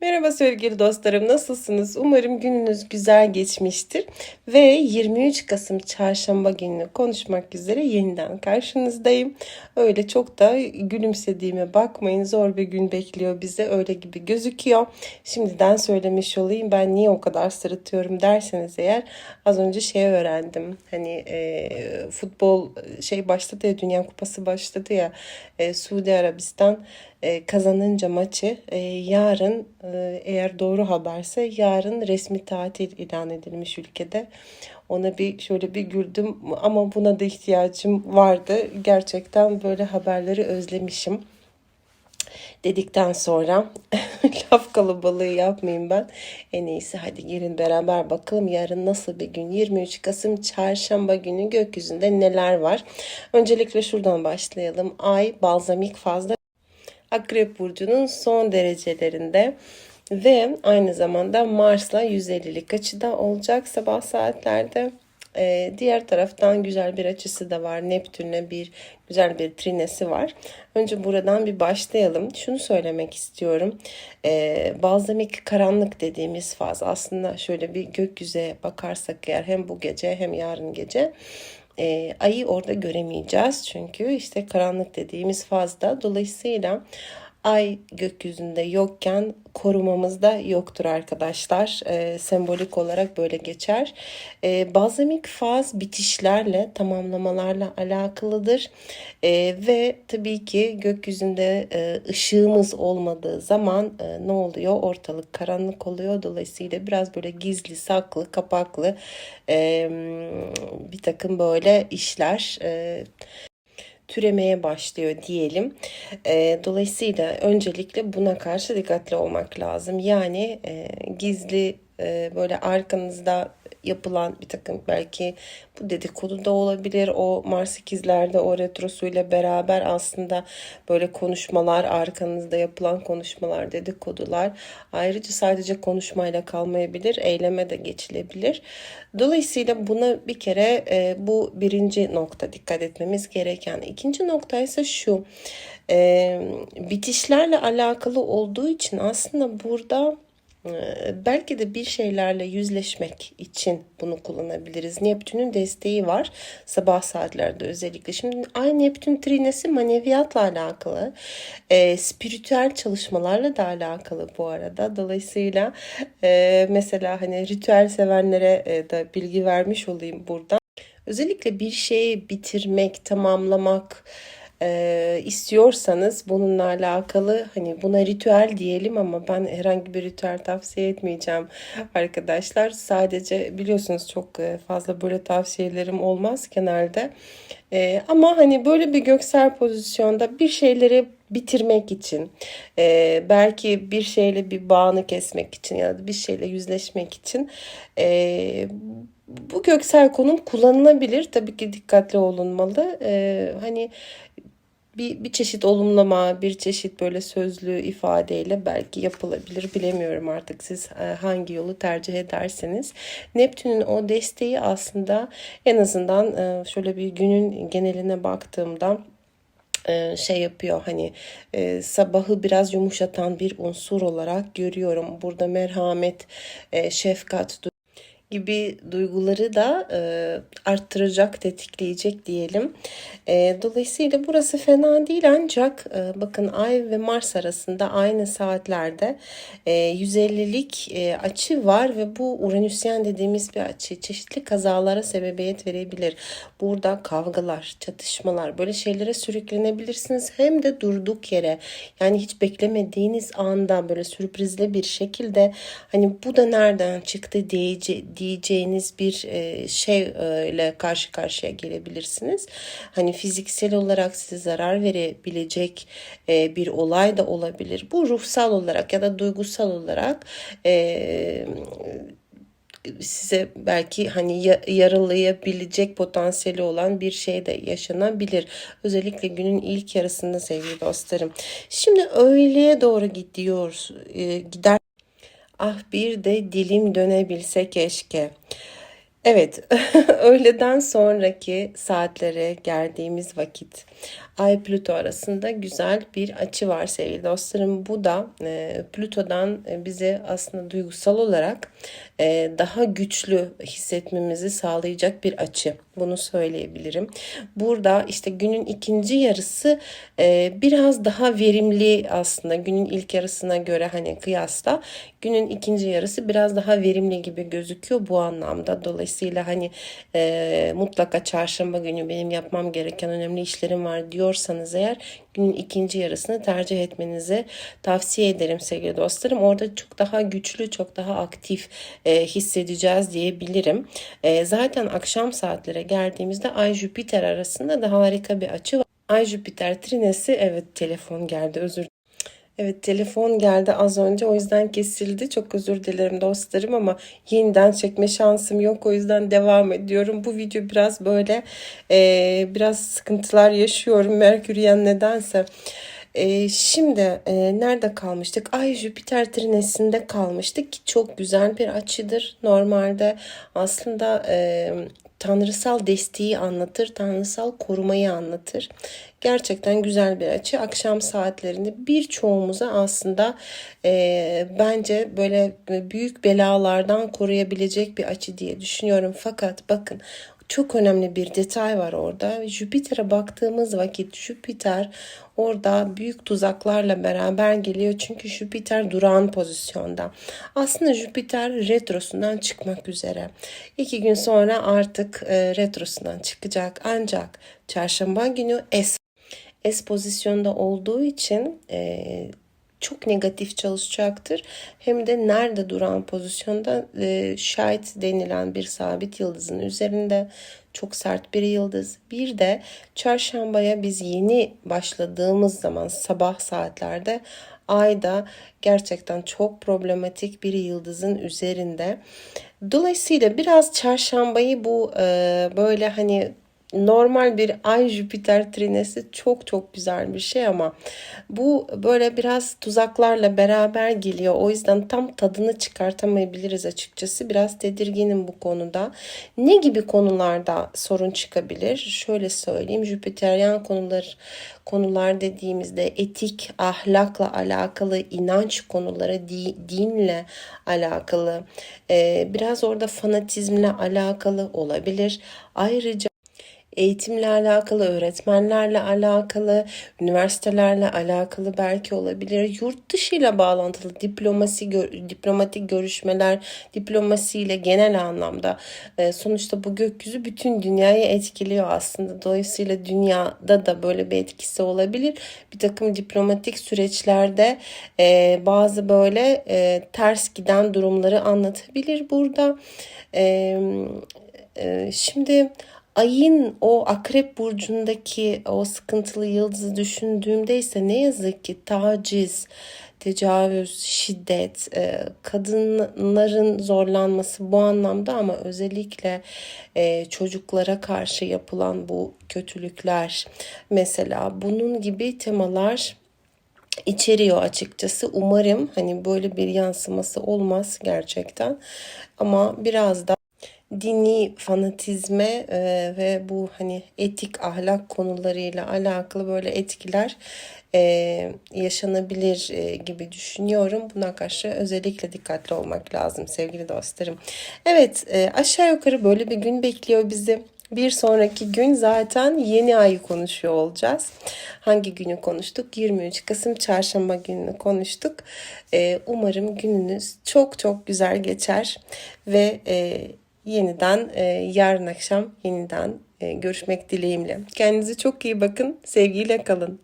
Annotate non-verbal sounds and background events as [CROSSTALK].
Merhaba sevgili dostlarım, nasılsınız? Umarım gününüz güzel geçmiştir. Ve 23 Kasım Çarşamba gününü konuşmak üzere yeniden karşınızdayım. Öyle çok da gülümsediğime bakmayın, zor bir gün bekliyor bize, öyle gibi gözüküyor. Şimdiden söylemiş olayım, ben niye o kadar sırıtıyorum derseniz eğer, az önce şey öğrendim. Hani e, futbol şey başladı ya, Dünya Kupası başladı ya, e, Suudi Arabistan e, kazanınca maçı e, yarın e, eğer doğru haberse yarın resmi tatil ilan edilmiş ülkede. Ona bir şöyle bir güldüm ama buna da ihtiyacım vardı. Gerçekten böyle haberleri özlemişim dedikten sonra [LAUGHS] laf kalabalığı yapmayayım ben. En iyisi hadi gelin beraber bakalım yarın nasıl bir gün. 23 Kasım çarşamba günü gökyüzünde neler var. Öncelikle şuradan başlayalım. Ay balzamik fazla Akrep Burcu'nun son derecelerinde ve aynı zamanda Mars'la 150'lik açıda olacak sabah saatlerde. Ee, diğer taraftan güzel bir açısı da var. Neptün'le bir güzel bir trinesi var. Önce buradan bir başlayalım. Şunu söylemek istiyorum. Ee, balzamik karanlık dediğimiz faz aslında şöyle bir gökyüze bakarsak eğer hem bu gece hem yarın gece e, ayı orada göremeyeceğiz. Çünkü işte karanlık dediğimiz fazda. Dolayısıyla ay gökyüzünde yokken korumamız da yoktur arkadaşlar. E, sembolik olarak böyle geçer. E, bazemik faz bitişlerle, tamamlamalarla alakalıdır. E, ve tabii ki gökyüzünde e, ışığımız olmadığı zaman e, ne oluyor? Ortalık karanlık oluyor. Dolayısıyla biraz böyle gizli, saklı, kapaklı e, bir takım böyle işler... E, türemeye başlıyor diyelim. E, dolayısıyla öncelikle buna karşı dikkatli olmak lazım. Yani e, gizli e, böyle arkanızda yapılan bir takım belki bu dedikodu da olabilir. O Mars ikizlerde o retrosuyla beraber aslında böyle konuşmalar arkanızda yapılan konuşmalar dedikodular ayrıca sadece konuşmayla kalmayabilir eyleme de geçilebilir. Dolayısıyla buna bir kere e, bu birinci nokta dikkat etmemiz gereken. İkinci nokta ise şu e, bitişlerle alakalı olduğu için aslında burada belki de bir şeylerle yüzleşmek için bunu kullanabiliriz. Neptün'ün desteği var sabah saatlerde özellikle. Şimdi ay Neptün trinesi maneviyatla alakalı, e, spiritüel çalışmalarla da alakalı bu arada. Dolayısıyla e, mesela hani ritüel sevenlere e, da bilgi vermiş olayım buradan. Özellikle bir şeyi bitirmek, tamamlamak, e, istiyorsanız bununla alakalı hani buna ritüel diyelim ama ben herhangi bir ritüel tavsiye etmeyeceğim arkadaşlar. Sadece biliyorsunuz çok fazla böyle tavsiyelerim olmaz genelde. E, ama hani böyle bir göksel pozisyonda bir şeyleri bitirmek için e, belki bir şeyle bir bağını kesmek için ya da bir şeyle yüzleşmek için e, bu göksel konum kullanılabilir. Tabii ki dikkatli olunmalı. Ee, hani bir, bir çeşit olumlama, bir çeşit böyle sözlü ifadeyle belki yapılabilir. Bilemiyorum artık siz e, hangi yolu tercih ederseniz. Neptün'ün o desteği aslında en azından e, şöyle bir günün geneline baktığımda e, şey yapıyor hani sabahı biraz yumuşatan bir unsur olarak görüyorum. Burada merhamet, şefkat, gibi duyguları da e, arttıracak, tetikleyecek diyelim. E, dolayısıyla burası fena değil ancak e, bakın Ay ve Mars arasında aynı saatlerde e, 150'lik e, açı var ve bu Uranüsyen dediğimiz bir açı çeşitli kazalara sebebiyet verebilir. Burada kavgalar, çatışmalar böyle şeylere sürüklenebilirsiniz. Hem de durduk yere yani hiç beklemediğiniz anda böyle sürprizli bir şekilde hani bu da nereden çıktı diye diyeceğiniz bir e, şeyle karşı karşıya gelebilirsiniz. Hani fiziksel olarak size zarar verebilecek e, bir olay da olabilir. Bu ruhsal olarak ya da duygusal olarak e, size belki hani yaralayabilecek potansiyeli olan bir şey de yaşanabilir. Özellikle günün ilk yarısında sevgili dostlarım. Şimdi öğleye doğru gidiyor, gider Ah bir de dilim dönebilse keşke. Evet, [LAUGHS] öğleden sonraki saatlere geldiğimiz vakit Ay Plüto arasında güzel bir açı var sevgili dostlarım. Bu da e, Plüto'dan e, bize aslında duygusal olarak e, daha güçlü hissetmemizi sağlayacak bir açı. Bunu söyleyebilirim. Burada işte günün ikinci yarısı e, biraz daha verimli aslında günün ilk yarısına göre hani kıyasla günün ikinci yarısı biraz daha verimli gibi gözüküyor bu anlamda. Dolayısıyla hani e, mutlaka çarşamba günü benim yapmam gereken önemli işlerim var diyorsanız eğer günün ikinci yarısını tercih etmenizi tavsiye ederim sevgili dostlarım. Orada çok daha güçlü, çok daha aktif e, hissedeceğiz diyebilirim. E, zaten akşam saatlere geldiğimizde Ay Jüpiter arasında da harika bir açı var. Ay Jüpiter trinesi evet telefon geldi özür Evet telefon geldi az önce o yüzden kesildi. Çok özür dilerim dostlarım ama yeniden çekme şansım yok. O yüzden devam ediyorum. Bu video biraz böyle e, biraz sıkıntılar yaşıyorum. Merküryen nedense. E, şimdi e, nerede kalmıştık? Ay Jüpiter trinesinde kalmıştık ki çok güzel bir açıdır. Normalde aslında e, tanrısal desteği anlatır, tanrısal korumayı anlatır. Gerçekten güzel bir açı. Akşam saatlerinde birçoğumuza aslında e, bence böyle büyük belalardan koruyabilecek bir açı diye düşünüyorum. Fakat bakın çok önemli bir detay var orada. Jüpiter'e baktığımız vakit Jüpiter orada büyük tuzaklarla beraber geliyor. Çünkü Jüpiter durağan pozisyonda. Aslında Jüpiter retrosundan çıkmak üzere. İki gün sonra artık e, retrosundan çıkacak. Ancak çarşamba günü es, es pozisyonda olduğu için e, çok negatif çalışacaktır. Hem de nerede duran pozisyonda e, şahit denilen bir sabit yıldızın üzerinde çok sert bir yıldız. Bir de çarşambaya biz yeni başladığımız zaman sabah saatlerde ayda gerçekten çok problematik bir yıldızın üzerinde. Dolayısıyla biraz çarşambayı bu e, böyle hani normal bir Ay Jüpiter trinesi çok çok güzel bir şey ama bu böyle biraz tuzaklarla beraber geliyor. O yüzden tam tadını çıkartamayabiliriz açıkçası. Biraz tedirginim bu konuda. Ne gibi konularda sorun çıkabilir? Şöyle söyleyeyim. Jüpiteryan konular konular dediğimizde etik, ahlakla alakalı, inanç konuları, dinle alakalı, biraz orada fanatizmle alakalı olabilir. Ayrıca eğitimle alakalı, öğretmenlerle alakalı, üniversitelerle alakalı belki olabilir. Yurt dışı ile bağlantılı diplomasi, diplomatik görüşmeler, diplomasiyle genel anlamda e, sonuçta bu gökyüzü bütün dünyayı etkiliyor aslında. Dolayısıyla dünyada da böyle bir etkisi olabilir. Bir takım diplomatik süreçlerde e, bazı böyle e, ters giden durumları anlatabilir burada. Şimdi ayın o akrep burcundaki o sıkıntılı yıldızı düşündüğümde ise ne yazık ki taciz, tecavüz, şiddet, e, kadınların zorlanması bu anlamda ama özellikle e, çocuklara karşı yapılan bu kötülükler mesela bunun gibi temalar içeriyor açıkçası. Umarım hani böyle bir yansıması olmaz gerçekten. Ama biraz da dini fanatizme e, ve bu hani etik ahlak konularıyla alakalı böyle etkiler e, yaşanabilir e, gibi düşünüyorum. Buna karşı özellikle dikkatli olmak lazım sevgili dostlarım. Evet e, aşağı yukarı böyle bir gün bekliyor bizi. Bir sonraki gün zaten yeni ayı konuşuyor olacağız. Hangi günü konuştuk? 23 Kasım Çarşamba gününü konuştuk. Ee, umarım gününüz çok çok güzel geçer ve e, yeniden e, yarın akşam yeniden e, görüşmek dileğimle. Kendinize çok iyi bakın. Sevgiyle kalın.